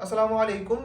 আসসালামু আলাইকুম।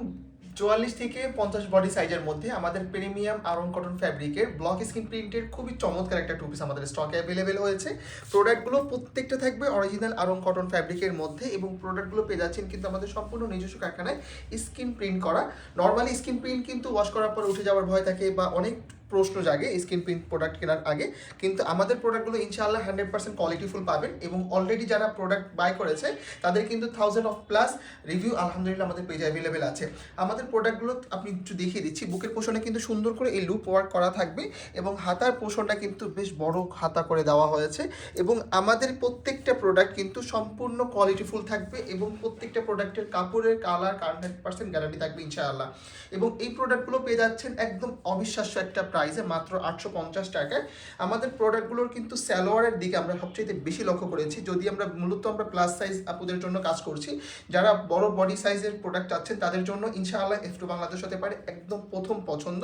চুয়াল্লিশ থেকে পঞ্চাশ বডি সাইজের মধ্যে আমাদের প্রিমিয়াম আরন কটন ফ্যাব্রিকের ব্লক স্ক্রিন প্রিন্টের খুবই চমৎকার একটা টু পিস আমাদের স্টকে অ্যাভেলেবেল হয়েছে। প্রোডাক্টগুলো প্রত্যেকটা থাকবে অরিজিনাল আরন কটন ফ্যাব্রিকের মধ্যে এবং প্রোডাক্টগুলো পেয়ে যাচ্ছেন কিন্তু আমাদের সম্পূর্ণ নিজস্ব কারখানায় স্ক্রিন প্রিন্ট করা। নর্মালি স্ক্রিন প্রিন্ট কিন্তু ওয়াশ করার পর উঠে যাওয়ার ভয় থাকে বা অনেক প্রশ্ন জাগে স্ক্রিন প্রিন্ট প্রোডাক্ট কেনার আগে। কিন্তু আমাদের প্রোডাক্টগুলো ইনশাআল্লাহ হান্ড্রেড পার্সেন্ট কোয়ালিটিফুল পাবেন এবং অলরেডি যারা প্রোডাক্ট বাই করেছে, তাদের কিন্তু থাউজেন্ড অফ প্লাস রিভিউ আলহামদুলিল্লাহ আমাদের পেজে অ্যাভেলেবেল আছে। আমাদের প্রোডাক্টগুলো আপনি একটু দেখিয়ে দিচ্ছি। বুকের পোষণে কিন্তু সুন্দর করে এই লুপ ওয়ার্ক করা থাকবে এবং হাতার পোষণটা কিন্তু বেশ বড় হাতা করে দেওয়া হয়েছে এবং আমাদের প্রত্যেকটা প্রোডাক্ট কিন্তু সম্পূর্ণ কোয়ালিটিফুল থাকবে এবং প্রত্যেকটা প্রোডাক্টের কাপড়ের কালার হান্ড্রেড পার্সেন্ট গ্যারান্টি থাকবে ইনশাআল্লাহ। এবং এই প্রোডাক্টগুলো পেয়ে যাচ্ছেন একদম অবিশ্বাস্য একটা প্রাইসে মাত্র আটশো পঞ্চাশ টাকায়। আমাদের প্রোডাক্টগুলোর কিন্তু স্যালোয়ারের দিকে আমরা সবচেয়ে বেশি লক্ষ্য করেছি। যদি আমরা মূলত আমরা প্লাস সাইজ আপুদের জন্য কাজ করছি, যারা বড় বডি সাইজের প্রোডাক্ট আছেন তাদের জন্য ইনশাআল্লাহ এফ টু বাংলাদেশ হতে পারে একদম প্রথম পছন্দ।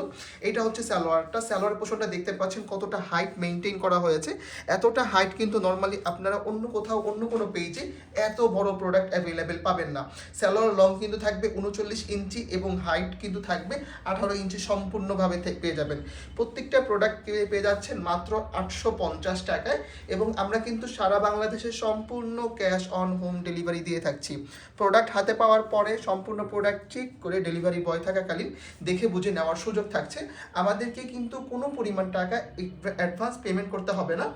এটা হচ্ছে স্যালোয়ারটা স্যালোয়ার পোষণটা দেখতে পাচ্ছেন কতটা হাইট মেনটেন করা হয়েছে। এতটা হাইট কিন্তু নর্মালি আপনারা অন্য কোথাও, অন্য কোনো পেজে এত বড় প্রোডাক্ট অ্যাভেলেবেল পাবেন না। স্যালোয়ার লং কিন্তু থাকবে উনচল্লিশ ইঞ্চি এবং হাইট কিন্তু থাকবে আঠারো ইঞ্চি সম্পূর্ণভাবে পেয়ে যাবেন। প্রত্যেকটা প্রোডাক্ট পেয়ে যাচ্ছেন মাত্র আটশো পঞ্চাশ টাকায় এবং আমরা কিন্তু সারা বাংলাদেশে সম্পূর্ণ ক্যাশ অন হোম ডেলিভারি দিয়ে থাকছি। প্রোডাক্ট হাতে পাওয়ার পরে সম্পূর্ণ প্রোডাক্ট চেক করে ডেলিভারি বয় থাকাকালীন দেখে বুঝে নেওয়ার সুযোগ থাকছে। আমাদেরকে কিন্তু কোনো পরিমাণ টাকা অ্যাডভান্স পেমেন্ট করতে হবে না।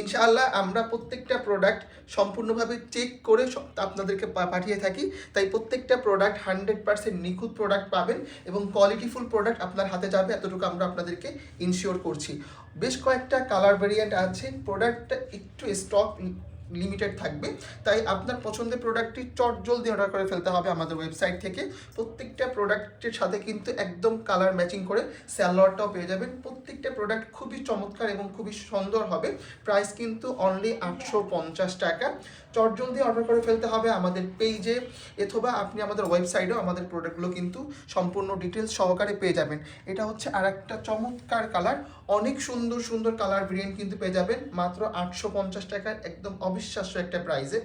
ইনশাআল্লাহ আমরা প্রত্যেকটা প্রোডাক্ট সম্পূর্ণভাবে চেক করে আপনাদেরকে পাঠিয়ে থাকি। তাই প্রত্যেকটা প্রোডাক্ট হান্ড্রেড পার্সেন্ট নিখুঁত প্রোডাক্ট পাবেন এবং কোয়ালিটিফুল প্রোডাক্ট আপনার হাতে যাবে এতটুকু আমরা আপনাদেরকে ইনশিওর করছি। বেশ কয়েকটা কালার ভেরিয়েন্ট আছে। প্রোডাক্টটা একটু স্টক লিমিটেড থাকবে। তাই আপনার পছন্দের প্রোডাক্টটি চট জলদি অর্ডার করে ফেলতে হবে আমাদের ওয়েবসাইট থেকে। প্রত্যেকটা প্রোডাক্টের সাথে কিন্তু একদম কালার ম্যাচিং করে স্যালোয়ারটাও পেয়ে যাবেন। প্রত্যেকটা প্রোডাক্ট খুবই চমৎকার এবং খুবই সুন্দর হবে। প্রাইস কিন্তু অনলি আটশো পঞ্চাশ টাকা। চট জলদি অর্ডার করে ফেলতে হবে আমাদের পেজে অথবা আপনি আমাদের ওয়েবসাইটেও আমাদের প্রোডাক্টগুলো কিন্তু সম্পূর্ণ ডিটেলস সহকারে পেয়ে যাবেন। এটা হচ্ছে আর একটা চমৎকার কালার অনেক সুন্দর সুন্দর কালার ভেরিয়েন্ট কিন্তু পেয়ে যাবেন। মাত্র আটশো পঞ্চাশ টাকার একদম অবিশ্বাস্য একটা প্রাইসে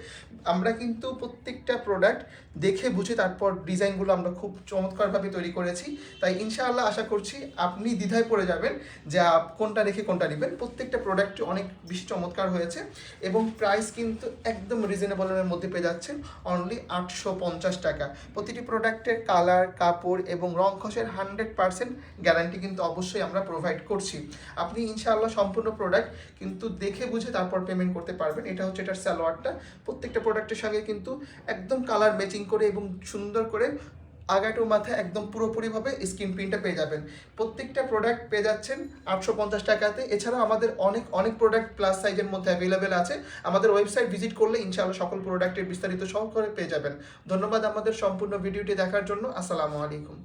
আমরা কিন্তু প্রত্যেকটা প্রোডাক্ট দেখে বুঝে তারপর ডিজাইনগুলো আমরা খুব চমৎকারভাবে তৈরি করেছি। তাই ইনশাআল্লাহ আশা করছি আপনি দ্বিধায় পড়ে যাবেন যে কোনটা রেখে কোনটা নেবেন। প্রত্যেকটা প্রোডাক্ট অনেক বেশি চমৎকার হয়েছে এবং প্রাইস কিন্তু একদম রিজনেবলের মধ্যে পেয়ে যাচ্ছেন। অনলি আটশো পঞ্চাশ টাকা। প্রতিটি প্রোডাক্টের কালার কাপড় এবং রং খসের হান্ড্রেড পার্সেন্ট গ্যারান্টি কিন্তু অবশ্যই আমরা প্রোভাইড করছি। আপনি ইনশাআল্লাহ সম্পূর্ণ প্রোডাক্ট কিন্তু দেখে বুঝে তারপর পেমেন্ট করতে পারবেন। এটা হচ্ছে এটার স্যালোয়ারটা প্রত্যেকটা প্রোডাক্টের সঙ্গে কিন্তু একদম কালার ম্যাচিং করে এবং সুন্দর করে আগাটো মাথায় একদম পুরোপুরিভাবে স্ক্রিন প্রিন্টটা পেয়ে যাবেন। প্রত্যেকটা প্রোডাক্ট পেয়ে যাচ্ছেন আটশো পঞ্চাশ টাকাতে। এছাড়াও আমাদের অনেক অনেক প্রোডাক্ট প্লাস সাইজের মধ্যে অ্যাভেলেবেল আছে। আমাদের ওয়েবসাইট ভিজিট করলে ইনশাআল্লাহ সকল প্রোডাক্টের বিস্তারিত সহকারে পেয়ে যাবেন। ধন্যবাদ আমাদের সম্পূর্ণ ভিডিওটি দেখার জন্য। আসসালামু আলাইকুম।